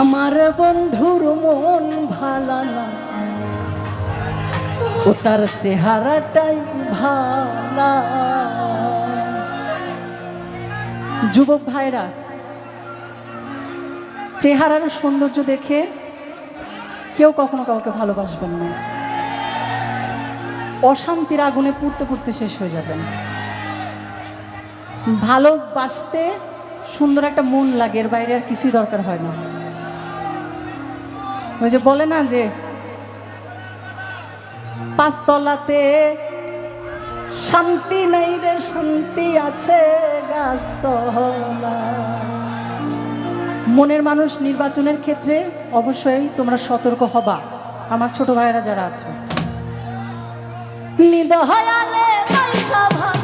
আমার বন্ধুর মন ভালা না। ও তার চেহারাটাই ভালা। যুবক ভাইরা, চেহারার সৌন্দর্য দেখে কেউ কখনো কাউকে ভালোবাসবেন না। অশান্তির আগুনে পুড়তে পুড়তে শেষ হয়ে যাবেন। ভালোবাসতে সুন্দর একটা মন লাগে, এর বাইরে আর কিছুই দরকার হয় না। ওই যে বলে না যে, পাঁচতলাতে শান্তি নাই রে, শান্তি আছে মনের মানুষ নির্বাচনের ক্ষেত্রে অবশ্যই তোমরা সতর্ক হবা। আমার ছোট ভাইয়েরা যারা আছে। নিদহায়ালে পয়সা ভালো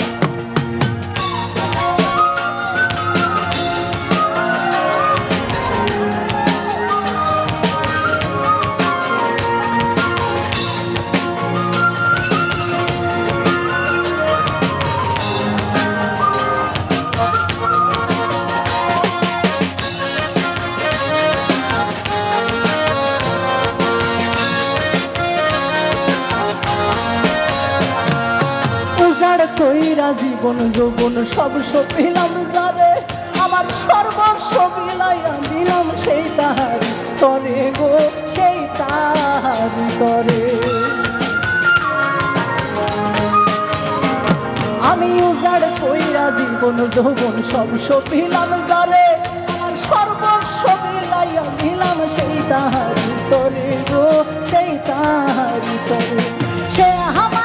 কইরা জীবন, যৌবন সব সপিলাম যারে। আমার সর্বস্ব বিলাইয়া দিলাম সেই তাহার তরে গো, সেই তাহার তরে। আমি উজাড় কইরা জীবন, যৌবন সব সপিলাম যারে। আমার সর্বস্ব বিলাইয়া দিলাম সেই তাহার তরে গো, সেই তাহার তরে। সে আমারে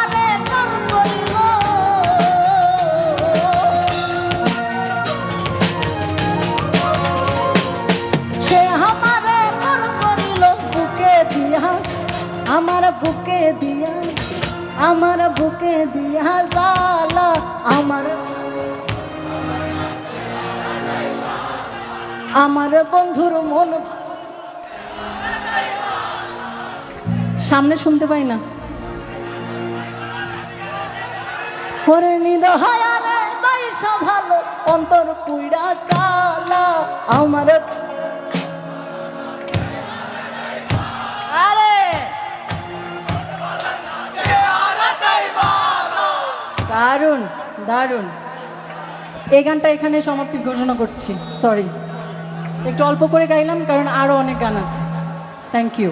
আমার বুকে দিয়া, আমার বুকে দিয়া জালা আমার আমার বন্ধুর মন। সামনে শুনতে পাই না। ওরে নিদহায়ারে বাইসা ভালো অন্তর পুইড়া কালা, আমার দারুণ দারুণ। এই গানটা এখানে সমাপ্তি ঘোষণা করছি সরি একটু অল্প করে গাইলাম, কারণ আরও অনেক গান আছে। Thank you